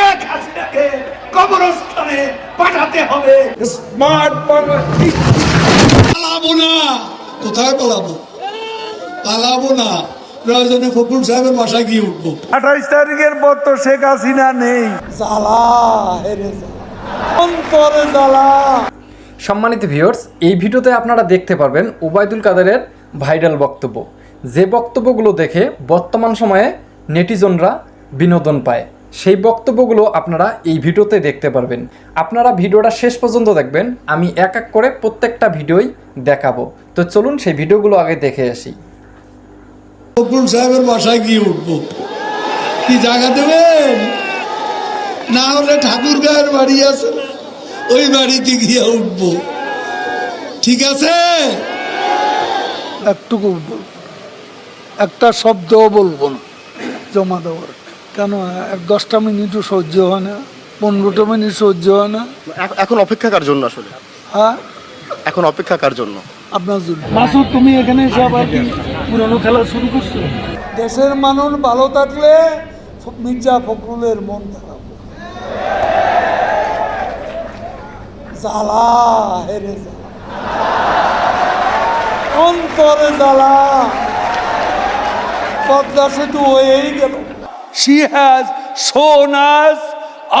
শেখ হাসিনাকে কবরস্থানে পাঠাতে হবে। স্মার্ট পালাবো না। কোথায় পালাবো? পালাবো না। প্রয়োজনে ফখরুল সাহেবের বাসায় গিয়ে উঠবো। আঠাইশ তারিখের পর তো শেখ হাসিনা নেই। জ্বালা হেরে অন্তরে জ্বালা। সম্মানিত ভিউয়ার্স এই ভিডিওতে আপনারা দেখতে পারবেন ওবায়দুল কাদেরের ভাইরাল বক্তব্য। যে বক্তব্যগুলো দেখে বর্তমান সময়ে নেটিজনরা বিনোদন পায়। সেই বক্তব্যগুলো আপনারা এই ভিডিওতে দেখতে পারবেন। আপনারা ভিডিওটা শেষ পর্যন্ত দেখবেন। আমি এক এক করে প্রত্যেকটা ভিডিওই দেখাবো। তো চলুন সেই ভিডিওগুলো আগে দেখে আসি। ফখরুল সাহেবের বাসায় গিয়ে উঠবো। কি জায়গা দেবেন? না হলে ঠাকুর গায়ের বাড়ি আছে ওই বাড়িতে গিয়ে উঠবো। ঠিক আছে? একটুকু একটা শব্দও বলব না জমা দেওয়ার। কেন? এক দশটা মিনিটও সহ্য হয় না পনেরোটা মিনিট সহ্য হয় না। এখন অপেক্ষা কার জন্য আসলে? হ্যাঁ? এখন অপেক্ষা কার জন্য? আপনার জন্য। মাসুদ তুমি এখানে এসে আবার কি পুরনো খেলা শুরু করছ? দেশের মানুষ ভালো থাকলে মির্জা ফখরুলের মন খারাপ জ্বালা হেরে জ্বালা অন্তরে জ্বালা। পদ্মা সেতু হয়েই গেল। She has shown us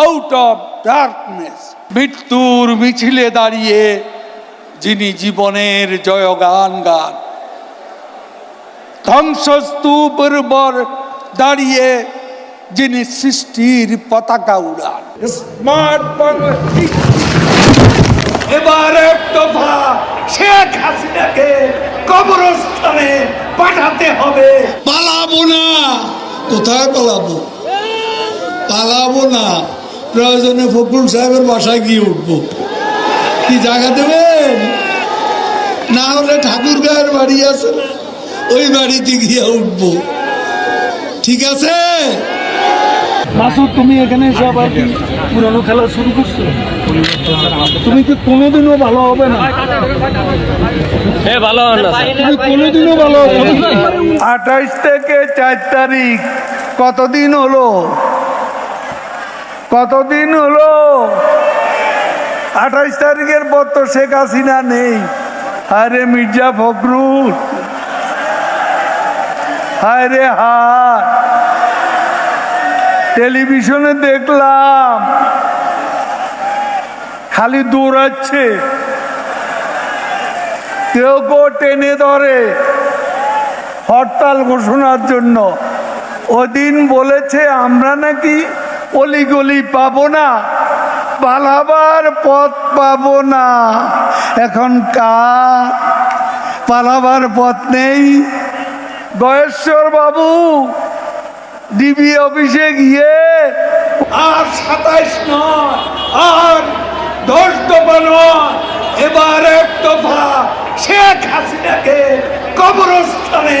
out of darkness. মৃত্যুর মিছিলে দাঁড়িয়ে যিনি জীবনের জয়গান গান। ধ্বংসস্তূপের উপর দাঁড়িয়ে যিনি সৃষ্টির পতাকা উড়ান। স্মার্ট এবার এক শেখ হাসিনাকে কবরস্থানে পাঠাতে হবে। পালাবো না। কোথায় পালাবো? পালাবো না। প্রয়োজনে ফখরুল সাহেবের বাসায় গিয়ে উঠবো। কি জায়গা দেবেন? না হলে ঠাকুর গায়ের বাড়ি আছে ওই বাড়িতে গিয়ে উঠবো। ঠিক আছে? মাসুদ তুমি এখানে এসে আবার কি পুরনো খেলা শুরু করছ? তুমি কি কোনোদিনও ভালো হবে না? ভালো হবে তুমি কোনোদিনও ভালো হবে আঠাইশ থেকে চার তারিখ। কতদিন হলো? কতদিন হলো? আঠাইশ তারিখের পর তো শেখ হাসিনা নেই। আরে মির্জা ফখরুল। হায়। রে টেলিভিশনে দেখলাম। খালি দৌড়াচ্ছে। কেউ কেউ টেনে ধরে হরতাল ঘোষণার জন্য। ওদিন বলেছে, আমরা নাকি অলিগলি পাবো না, পালাবার পথ পাব না। এখন কার? পালাবার পথ নেই। গয়েশ্বর বাবু, ডিবি অফিসে গিয়ে, আর সাতাইশ নয়, আর দশ দফা নয়, এবার এক দফা শেখ হাসিনাকে কবরস্থানে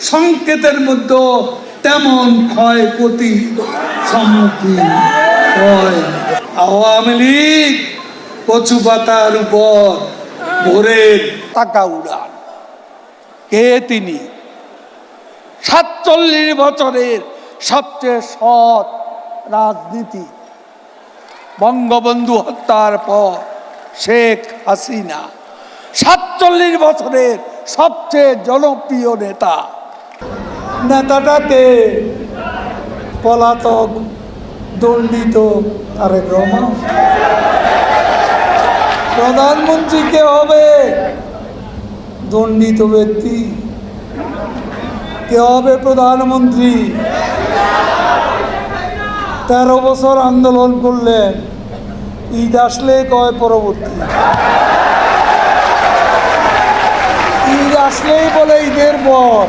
সংকেতের মধ্যে তেমন ক্ষয়ক্ষতি সম্মুখীন হয় আওয়ামী লীগ কচু পাতার উপর ভোরের পতাকা উড়ান। কে তিনি? সাতচল্লিশ বছরের সবচেয়ে সৎ রাজনীতি। বঙ্গবন্ধু হত্যার পর শেখ হাসিনা। সাতচল্লিশ বছরের সবচেয়ে জনপ্রিয় নেতা। নেতাটাকে পলাতক, দণ্ডিত তারেক রহমান। প্রধানমন্ত্রী কে হবে দণ্ডিত ব্যক্তি। কে হবে প্রধানমন্ত্রী? তেরো বছর আন্দোলন করলেন, ঈদ আসলে কয় পরবর্তী? ঈদ আসলেই বলে ঈদের পর।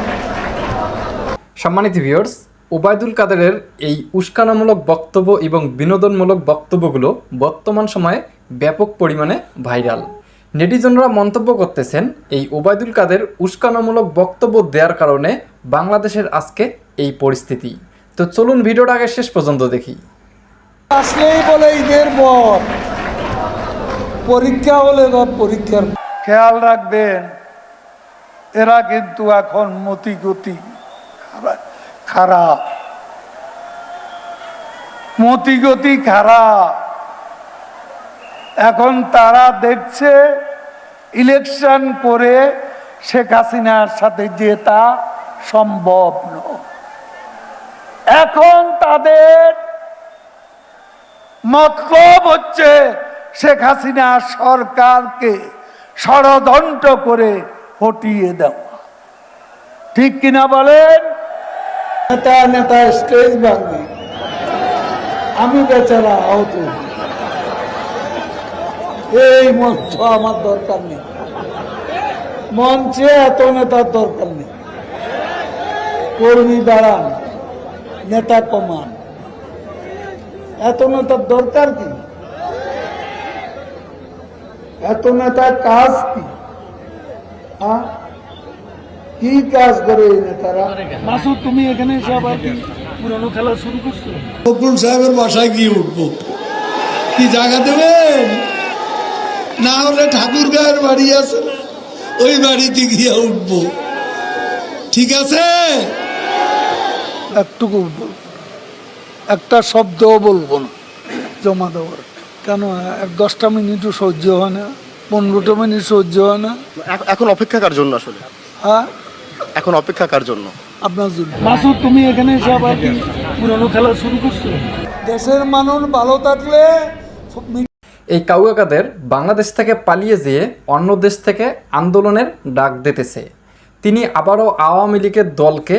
সম্মানিত ভিউয়ার্স ওবায়দুল কাদেরের এই উস্কানামূলক বক্তব্য এবং বিনোদনমূলক বক্তব্যগুলো বর্তমান সময়ে ব্যাপক পরিমাণে ভাইরাল। নেটিজনরা মন্তব্য করতেছেন এই ওবায়দুল কাদের উস্কানামূলক বক্তব্য দেওয়ার কারণে বাংলাদেশের আজকে এই পরিস্থিতি। তো চলুন ভিডিওটা আগে শেষ পর্যন্ত দেখি। আসলেই বলে ঈদের পর। পরীক্ষা হলে পরীক্ষার খেয়াল রাখবেন এরা কিন্তু এখন মতি গতি খারা- খারাপ মতি গতি খারাপ এখন তারা দেখছে ইলেকশন করে শেখ হাসিনার সাথে জেতা সম্ভব নয়। এখন তাদের মতলব হচ্ছে শেখ হাসিনা সরকারকে ষড়যন্ত্র করে হটিয়ে দেওয়া। ঠিক কিনা বলেন? নেতা নেতা, স্টেজ ভাঙবে আমি বেচারা আহত। এই মঞ্চ আমার দরকার নেই। মঞ্চে এত নেতার দরকার নেই। কর্মী দাঁড়ান, নেতা কমান। এত নেতার দরকার কি? এত নেতার কাজ কি? হ্যাঁ? কি কাজ করে এই নেতারা? মাসুদ তুমি এখানে এসে আবার কি পুরানো খেলা শুরু করছ? ফখরুল সাহেবের বাসায় গিয়ে উঠবো। কি জায়গা দেবেন? না হলে ঠাকুর গায়ের বাড়ি আছে ওই বাড়িতে গিয়ে উঠবো। ঠিক আছে? একটুকু বলব একটা শব্দও বলব না জমা দেওয়ার। কেন এক দশটা মিনিটও সহ্য হয় না পনেরোটা মিনিট সহ্য হয় না। এখন অপেক্ষা কার জন্য আসলে? হ্যাঁ? এখন অপেক্ষা কার জন্য? আপনার জন্য। মাসুদ তুমি এখানে এসে আবার কি পুরানো খেলা শুরু করছ? দেশের মানুষ ভালো থাকলে এই কাউয়াকাদের বাংলাদেশ থেকে পালিয়ে যেয়ে অন্য দেশ থেকে আন্দোলনের ডাক দিতেছে। তিনি আবারও আওয়ামী লীগের দলকে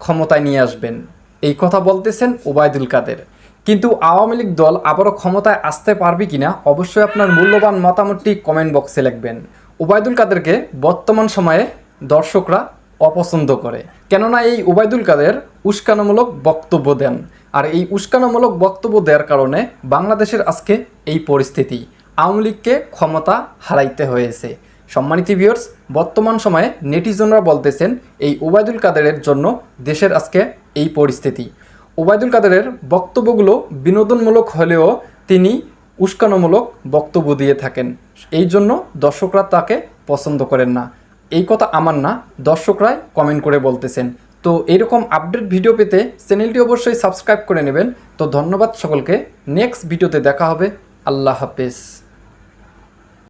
ক্ষমতায় নিয়ে আসবেন। এই কথা বলতেছেন ওবায়দুল কাদের। কিন্তু আওয়ামী লীগ দল আবারও ক্ষমতায় আসতে পারবে কিনা অবশ্যই আপনার মূল্যবান মতামতটি কমেন্ট বক্সে লিখবেন। ওবায়দুল কাদেরকে বর্তমান সময়ে দর্শকরা অপছন্দ করে। কেননা এই ওবায়দুল কাদের উস্কানোমূলক বক্তব্য দেন। আর এই উস্কানোমূলক বক্তব্য দেওয়ার কারণে বাংলাদেশের আজকে এই পরিস্থিতি। আওয়ামী লীগকে ক্ষমতা হারাইতে হয়েছে। সম্মানিত ভিউয়ার্স বর্তমান সময়ে নেটিজনরা বলতেছেন এই ওবায়দুল কাদেরের জন্য দেশের আজকে এই পরিস্থিতি। ওবায়দুল কাদেরের বক্তব্যগুলো বিনোদনমূলক হলেও তিনি উস্কানোমূলক বক্তব্য দিয়ে থাকেন। এই জন্য দর্শকরা তাকে পছন্দ করেন না। এই কথা আমার না, দর্শকরাই কমেন্ট করে বলতেছেন। তো এরকম আপডেট ভিডিও পেতে চ্যানেলটি অবশ্যই সাবস্ক্রাইব করে নেবেন। তো ধন্যবাদ সকলকে। নেক্সট ভিডিওতে দেখা হবে। আল্লাহ হাফেজ।